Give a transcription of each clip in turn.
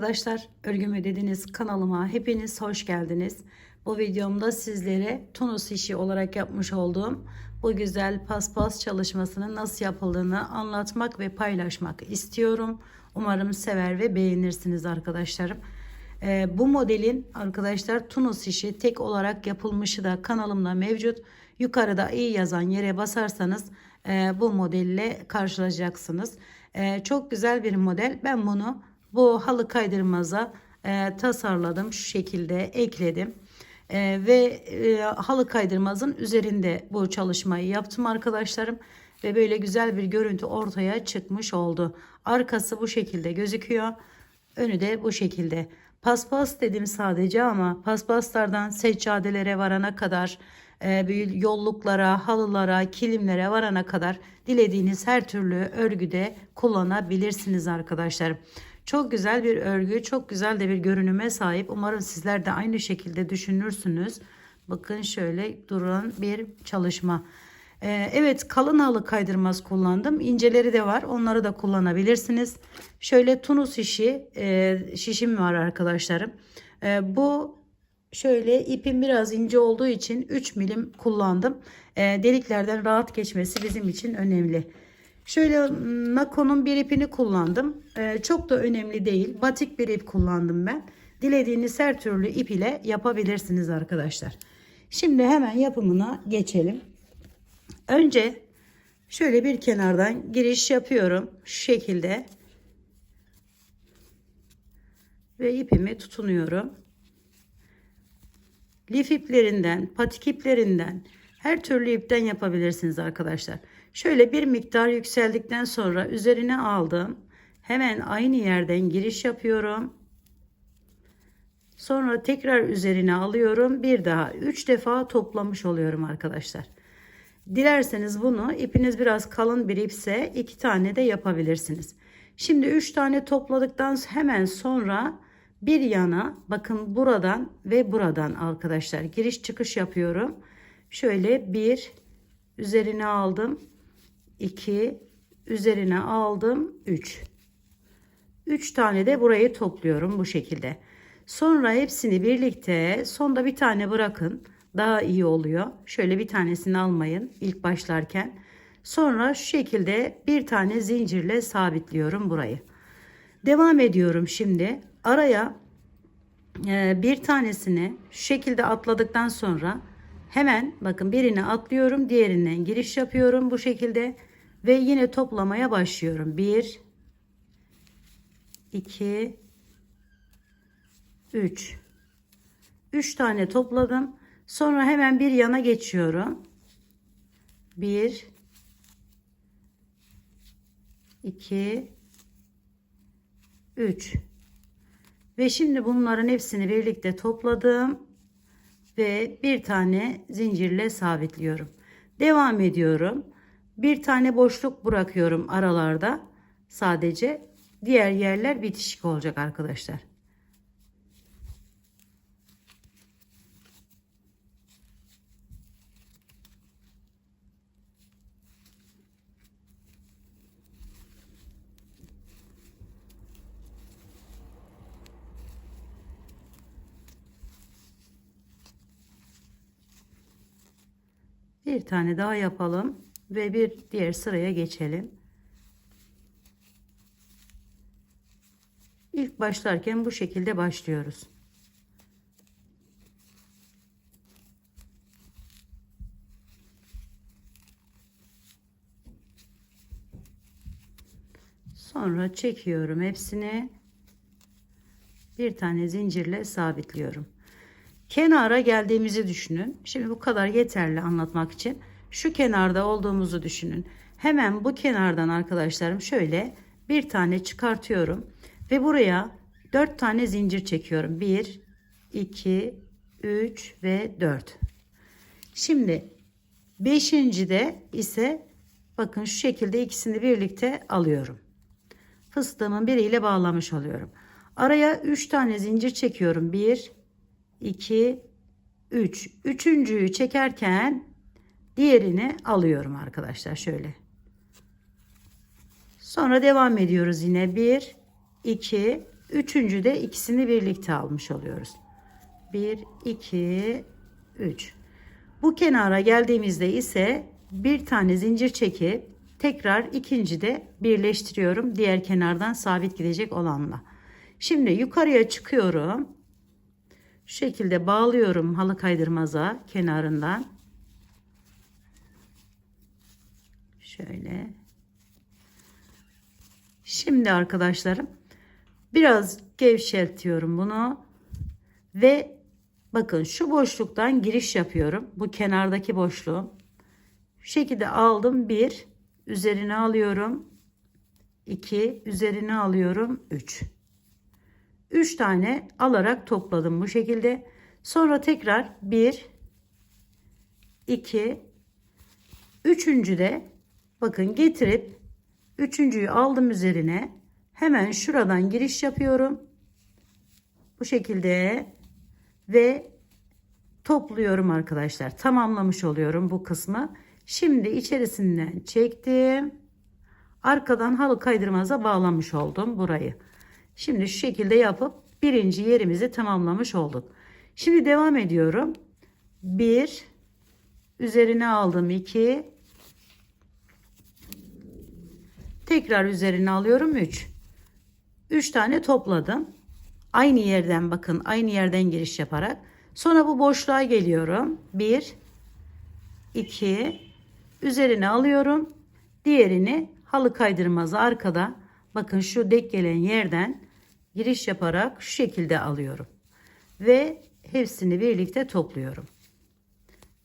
arkadaşlar. Örgümü dediniz kanalıma hepiniz hoş geldiniz. Bu videomda sizlere tunus işi olarak yapmış olduğum bu güzel paspas çalışmasının nasıl yapıldığını anlatmak ve paylaşmak istiyorum. Umarım sever ve beğenirsiniz arkadaşlarım. Ee, bu modelin arkadaşlar tunus işi tek olarak yapılmışı da kanalımda mevcut. Yukarıda iyi yazan yere basarsanız e, bu modelle karşılaşacaksınız. E, çok güzel bir model. Ben bunu bu halı kaydırmaza e, tasarladım. Şu şekilde ekledim. E, ve e, halı kaydırmazın üzerinde bu çalışmayı yaptım arkadaşlarım. Ve böyle güzel bir görüntü ortaya çıkmış oldu. Arkası bu şekilde gözüküyor. Önü de bu şekilde. Paspas dedim sadece ama paspaslardan seccadelere varana kadar e, yolluklara, halılara, kilimlere varana kadar dilediğiniz her türlü örgüde kullanabilirsiniz arkadaşlar. Çok güzel bir örgü, çok güzel de bir görünüme sahip. Umarım sizler de aynı şekilde düşünürsünüz. Bakın şöyle duran bir çalışma. Ee, evet kalın halı kaydırmaz kullandım. İnceleri de var. Onları da kullanabilirsiniz. Şöyle tunus işi e, şişim var arkadaşlarım. E, bu şöyle ipim biraz ince olduğu için 3 milim kullandım. E, deliklerden rahat geçmesi bizim için önemli. Şöyle Nako'nun bir ipini kullandım. E, çok da önemli değil. Batik bir ip kullandım ben. Dilediğiniz her türlü ip ile yapabilirsiniz arkadaşlar. Şimdi hemen yapımına geçelim. Önce şöyle bir kenardan giriş yapıyorum. Şu şekilde. Ve ipimi tutunuyorum. Lif iplerinden, patik iplerinden, her türlü ipten yapabilirsiniz arkadaşlar. Şöyle bir miktar yükseldikten sonra üzerine aldım. Hemen aynı yerden giriş yapıyorum. Sonra tekrar üzerine alıyorum. Bir daha 3 defa toplamış oluyorum arkadaşlar. Dilerseniz bunu ipiniz biraz kalın bir ipse iki tane de yapabilirsiniz. Şimdi 3 tane topladıktan hemen sonra bir yana bakın buradan ve buradan arkadaşlar giriş çıkış yapıyorum. Şöyle bir üzerine aldım. 2 üzerine aldım 3. 3 tane de burayı topluyorum bu şekilde. Sonra hepsini birlikte sonda bir tane bırakın. Daha iyi oluyor. Şöyle bir tanesini almayın ilk başlarken. Sonra şu şekilde bir tane zincirle sabitliyorum burayı. Devam ediyorum şimdi. Araya e, bir tanesini şu şekilde atladıktan sonra hemen bakın birini atlıyorum. Diğerinden giriş yapıyorum bu şekilde. Ve yine toplamaya başlıyorum. 1 2 3 3 tane topladım. Sonra hemen bir yana geçiyorum. 1 2 3 ve şimdi bunların hepsini birlikte topladım ve bir tane zincirle sabitliyorum. Devam ediyorum. Bir tane boşluk bırakıyorum aralarda. Sadece diğer yerler bitişik olacak arkadaşlar. Bir tane daha yapalım ve bir diğer sıraya geçelim. İlk başlarken bu şekilde başlıyoruz. Sonra çekiyorum hepsini. Bir tane zincirle sabitliyorum. Kenara geldiğimizi düşünün. Şimdi bu kadar yeterli anlatmak için. Şu kenarda olduğumuzu düşünün. Hemen bu kenardan arkadaşlarım şöyle bir tane çıkartıyorum. Ve buraya 4 tane zincir çekiyorum. 1, 2, 3 ve 4. Şimdi 5. de ise bakın şu şekilde ikisini birlikte alıyorum. Fıstığımın biriyle bağlamış oluyorum. Araya 3 tane zincir çekiyorum. 1, 2, 3. Üçüncüyü çekerken diğerini alıyorum arkadaşlar şöyle. Sonra devam ediyoruz yine 1, 2, Üçüncü de ikisini birlikte almış oluyoruz. 1, 2, 3. Bu kenara geldiğimizde ise bir tane zincir çekip tekrar ikinci de birleştiriyorum. Diğer kenardan sabit gidecek olanla. Şimdi yukarıya çıkıyorum. Şu şekilde bağlıyorum halı kaydırmaza kenarından. Şöyle. Şimdi arkadaşlarım biraz gevşeltiyorum bunu ve bakın şu boşluktan giriş yapıyorum. Bu kenardaki boşluğu. Şu şekilde aldım. Bir üzerine alıyorum. 2 üzerine alıyorum. 3. 3 tane alarak topladım bu şekilde. Sonra tekrar 1 2 üçüncü de bakın getirip üçüncüyü aldım üzerine. Hemen şuradan giriş yapıyorum. Bu şekilde ve topluyorum arkadaşlar. Tamamlamış oluyorum bu kısmı. Şimdi içerisinden çektim. Arkadan halı kaydırmaza bağlamış oldum burayı. Şimdi şu şekilde yapıp birinci yerimizi tamamlamış olduk. Şimdi devam ediyorum. 1 üzerine aldım 2 tekrar üzerine alıyorum 3 3 tane topladım. Aynı yerden bakın aynı yerden giriş yaparak sonra bu boşluğa geliyorum. 1 2 üzerine alıyorum. Diğerini halı kaydırmazı arkada bakın şu dek gelen yerden giriş yaparak şu şekilde alıyorum. Ve hepsini birlikte topluyorum.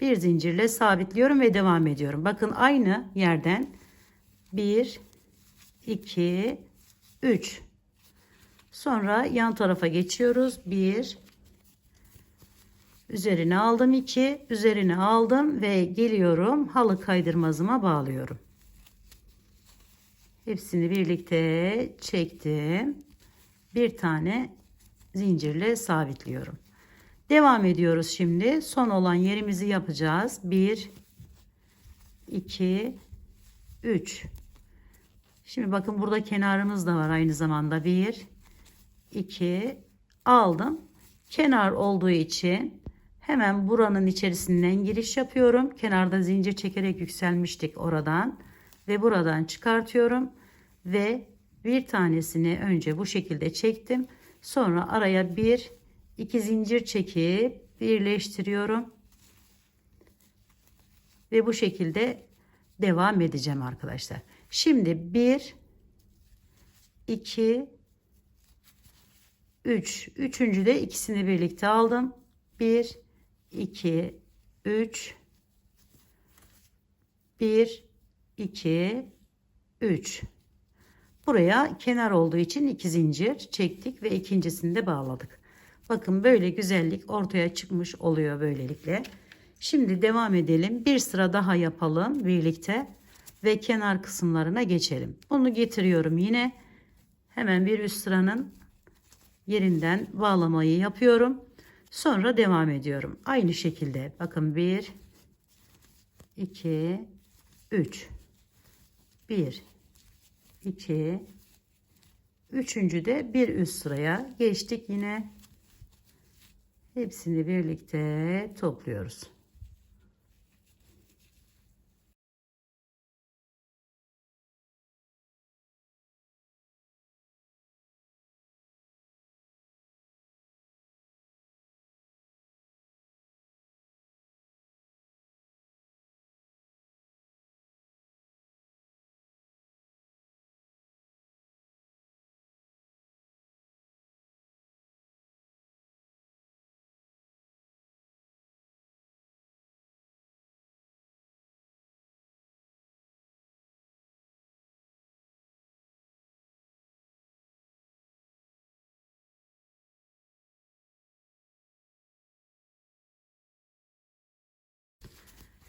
Bir zincirle sabitliyorum ve devam ediyorum. Bakın aynı yerden 1 2 3 Sonra yan tarafa geçiyoruz. 1 Üzerine aldım 2, üzerine aldım ve geliyorum halı kaydırmazıma bağlıyorum. Hepsini birlikte çektim. Bir tane zincirle sabitliyorum. Devam ediyoruz şimdi. Son olan yerimizi yapacağız. 1 2 3 Şimdi bakın burada kenarımız da var aynı zamanda. 1 2 aldım. Kenar olduğu için hemen buranın içerisinden giriş yapıyorum. Kenarda zincir çekerek yükselmiştik oradan ve buradan çıkartıyorum ve bir tanesini önce bu şekilde çektim. Sonra araya bir iki zincir çekip birleştiriyorum. Ve bu şekilde devam edeceğim arkadaşlar. Şimdi 1 2 3 üçüncü de ikisini birlikte aldım. 1 2 3 1 2 3 Buraya kenar olduğu için iki zincir çektik ve ikincisini de bağladık. Bakın böyle güzellik ortaya çıkmış oluyor böylelikle. Şimdi devam edelim. Bir sıra daha yapalım birlikte ve kenar kısımlarına geçelim. Bunu getiriyorum yine. Hemen bir üst sıranın yerinden bağlamayı yapıyorum. Sonra devam ediyorum. Aynı şekilde bakın 1 2 3 1 2 üçüncü de bir üst sıraya geçtik yine hepsini birlikte topluyoruz.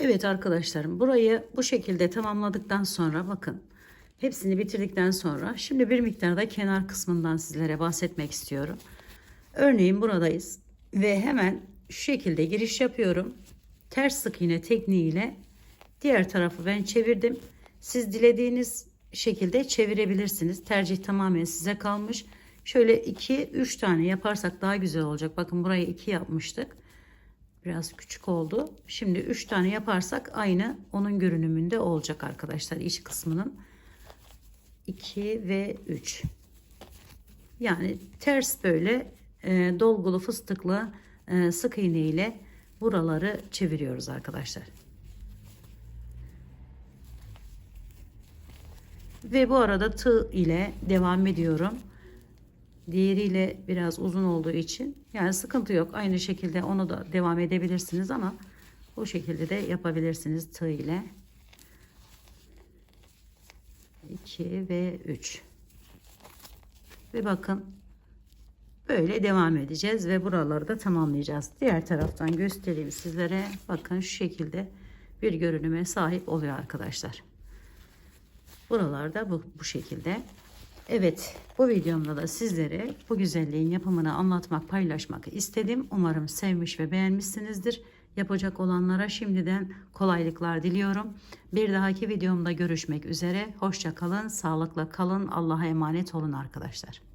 Evet arkadaşlarım burayı bu şekilde tamamladıktan sonra bakın hepsini bitirdikten sonra şimdi bir miktarda kenar kısmından sizlere bahsetmek istiyorum. Örneğin buradayız ve hemen şu şekilde giriş yapıyorum. Ters sık iğne tekniğiyle diğer tarafı ben çevirdim. Siz dilediğiniz şekilde çevirebilirsiniz. Tercih tamamen size kalmış. Şöyle 2-3 tane yaparsak daha güzel olacak. Bakın burayı 2 yapmıştık. Biraz küçük oldu. Şimdi 3 tane yaparsak aynı onun görünümünde olacak arkadaşlar iç kısmının. 2 ve 3. Yani ters böyle e, dolgulu fıstıklı e, sık iğne ile buraları çeviriyoruz arkadaşlar. Ve bu arada tığ ile devam ediyorum. Diğeriyle biraz uzun olduğu için yani sıkıntı yok. Aynı şekilde onu da devam edebilirsiniz ama bu şekilde de yapabilirsiniz tığ ile. 2 ve 3. Ve bakın böyle devam edeceğiz ve buraları da tamamlayacağız. Diğer taraftan göstereyim sizlere. Bakın şu şekilde bir görünüme sahip oluyor arkadaşlar. Buralarda bu, bu şekilde. Evet bu videomda da sizlere bu güzelliğin yapımını anlatmak paylaşmak istedim. Umarım sevmiş ve beğenmişsinizdir. Yapacak olanlara şimdiden kolaylıklar diliyorum. Bir dahaki videomda görüşmek üzere. Hoşça kalın, sağlıkla kalın. Allah'a emanet olun arkadaşlar.